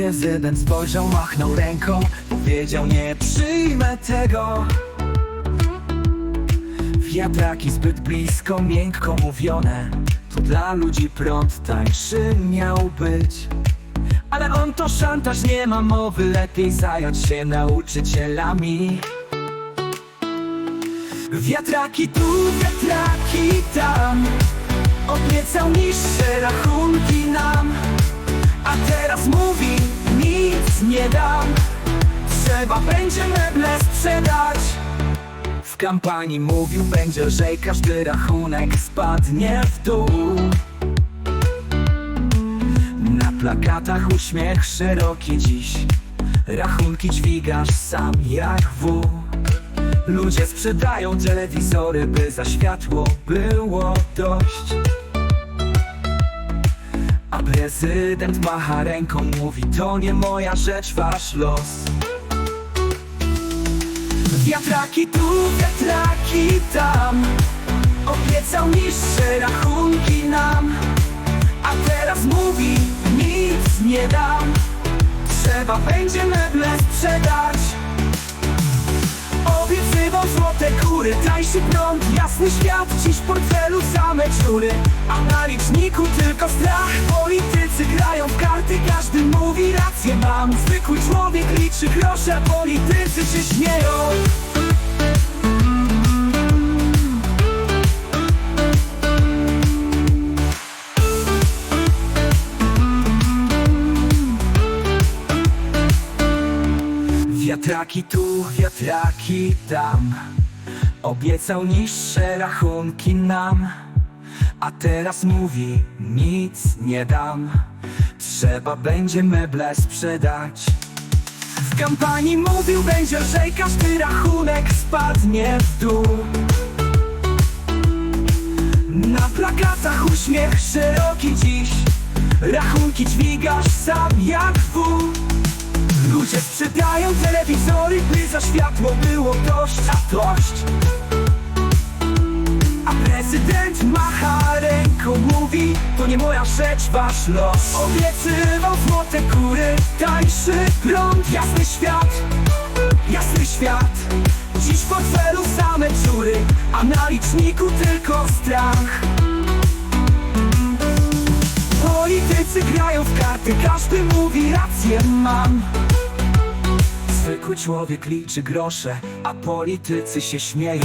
prezydent spojrzał, machnął ręką Powiedział nie przyjmę tego. Wiatraki zbyt blisko, miękko mówione To dla ludzi prąd tańszy miał być. Ale on to szantaż, nie ma mowy Lepiej zająć się nauczycielami. Wiatraki tu, wiatraki tam Obiecał niższe rachunki nam nie dam. Trzeba będzie meble sprzedać. W kampanii mówił będzie, że każdy rachunek spadnie w dół. Na plakatach uśmiech szeroki dziś. Rachunki dźwigasz sam jak wół Ludzie sprzedają telewizory, by za światło było dość Prezydent macha ręką, mówi to nie moja rzecz, wasz los. Wiatraki tu, wiatraki tam. Obiecał niższe rachunki nam. A teraz mówi, nic nie dam. Trzeba będzie meble sprzedać Obiecywał złote kury, tańszy prąd, jasny świat Dziś w portfelu same czury, a na liczniku tylko strach. Politycy grają w karty, każdy mówi rację. Mam Zwykły człowiek liczy grosze, politycy się śmieją Wiatraki tu, wiatraki tam. Obiecał niższe rachunki nam. A teraz mówi, nic nie dam. Trzeba będzie meble sprzedać. W kampanii mówił będzie, że każdy rachunek spadnie w dół. Na plakatach uśmiech szeroki dziś. Rachunki dźwigasz sam jak sprzedają telewizory, by za światło było dość, a dość. A prezydent macha ręką, mówi To nie moja rzecz, wasz los. Obiecywał złote kury, tańszy prąd Jasny świat, jasny świat. Dziś w portfelu same czury A na liczniku tylko strach. Politycy grają w karty, każdy mówi rację mam Zwykły człowiek liczy grosze, a politycy się śmieją